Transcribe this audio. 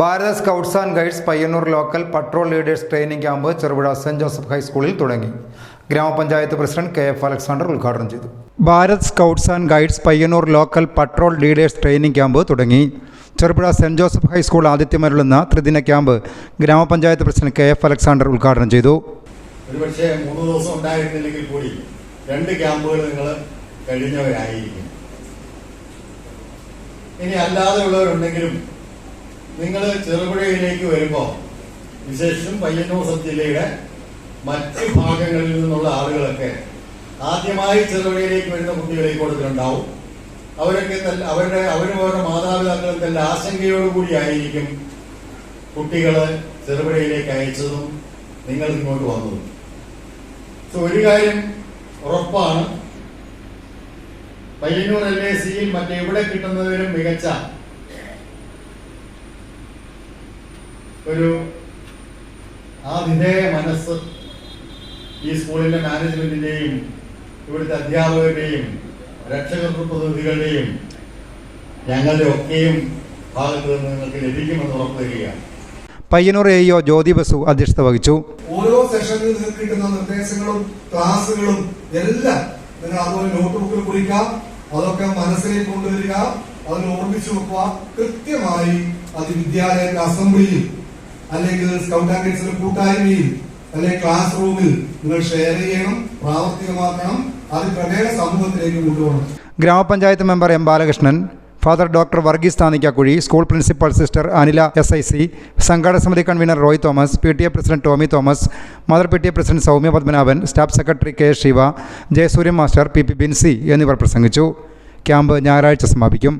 Bharat scouts and guides Payyanur local patrol leaders training camp Cherupuzha Saint Joseph ഹൈസ്കൂളിൽ തുടങ്ങി. Gramapanchayat president K F Alexander ഉദ്ഘാടനം ചെയ്തു. Bharat scouts and guides Payyanur local patrol leaders training camp തുടങ്ങി. Cherupuzha Saint Joseph high school ആതിഥ്യമരുളുന്ന ത്രിദിന camp ഗ്രാമപഞ്ചായത്ത് president K F Alexander ഉദ്ഘാടനം ചെയ്തു. ദിവസം ഉണ്ടായിരുന്നില്ലെങ്കിൽ കൂടി രണ്ട് ക്യാമ്പുകൾ നിങ്ങൾ കഴിഞ്ഞവരായിരിക്കും. ഇനി അല്ലാതെ ഉള്ളവരുണ്ടെങ്കിലും നിങ്ങൾ ചെറുപുഴയിലേക്ക് വരുമ്പോൾ വിശേഷം പയ്യന്നൂർ ജില്ലയുടെ മറ്റ് ഭാഗങ്ങളിൽ നിന്നുള്ള ആളുകളൊക്കെ ആദ്യമായി ചെറുപുഴയിലേക്ക് വരുന്ന കുട്ടികളെ കൊടുത്തിട്ടുണ്ടാവും അവരൊക്കെ അവരുടെ അവരും അവരുടെ മാതാപിതാക്കളും തന്നെ ആശങ്കയോടുകൂടി ആയിരിക്കും കുട്ടികളെ ചെറുപുഴയിലേക്ക് അയച്ചതും നിങ്ങൾ ഇങ്ങോട്ട് വന്നതും. സോ ഒരു കാര്യം ഉറപ്പാണ്. പയ്യന്നൂർ എൽ എ സിയിൽ മറ്റെവിടെ കിട്ടുന്നതിലും മികച്ച ഒരു ആ വിധേയ മനസ്സ് ഈ സ്കൂളിന്റെ മാനേജ്മെന്റിന്റെയും ഇവിടുത്തെ അധ്യാപകരുടെയും രക്ഷകർത്തൃ പ്രതിനിധികളുടെയും ഞങ്ങളുടെ ഒക്കെയും ഭാഗത്ത് നിന്ന് നിങ്ങൾക്ക് ലഭിക്കുമെന്ന് ഉറപ്പുവരികയാണ്. Payyanur A E O Jyothi Basu അധ്യക്ഷത വഹിച്ചു. ഓരോ സെഷനിൽ നിങ്ങൾക്ക് കിട്ടുന്ന നിർദ്ദേശങ്ങളും ക്ലാസ്സുകളും എല്ലാം നിങ്ങൾ അതുപോലെ നോട്ട് ബുക്കിൽ കുറിക്കാം. അതൊക്കെ മനസ്സിലേക്ക് കൊണ്ടുവരിക അതിൽ ഓർമ്മിച്ചു വെക്കുക. കൃത്യമായി അത് വിദ്യാലയത്തിന്റെ അസംബ്ലിയിൽ അല്ലെങ്കിൽ സ്കൗട്ട് ആൻഡ് ഗൈഡ്സിന്റെ കൂട്ടായ്മയിൽ അല്ലെങ്കിൽ ക്ലാസ് റൂമിൽ നിങ്ങൾ ഷെയർ ചെയ്യണം പ്രാവർത്തികമാക്കണം. അത് ക്രമേണ സമൂഹത്തിലേക്ക് കൊണ്ടുപോകണം. Gramapanchayat member M Balakrishnan father doctor Varghese Thanikkakuzhi school principal sister Anila S I C സംഘാടക സമിതി convener Roy Thomas P T A president Tomy Thomas mother P T A president Soumya Padmanabhan staff secretary K Shiva Jayasurya master P P Binsi എന്നിവർ പ്രസംഗിച്ചു. Camp ഞായറാഴ്ച സമാപിക്കും.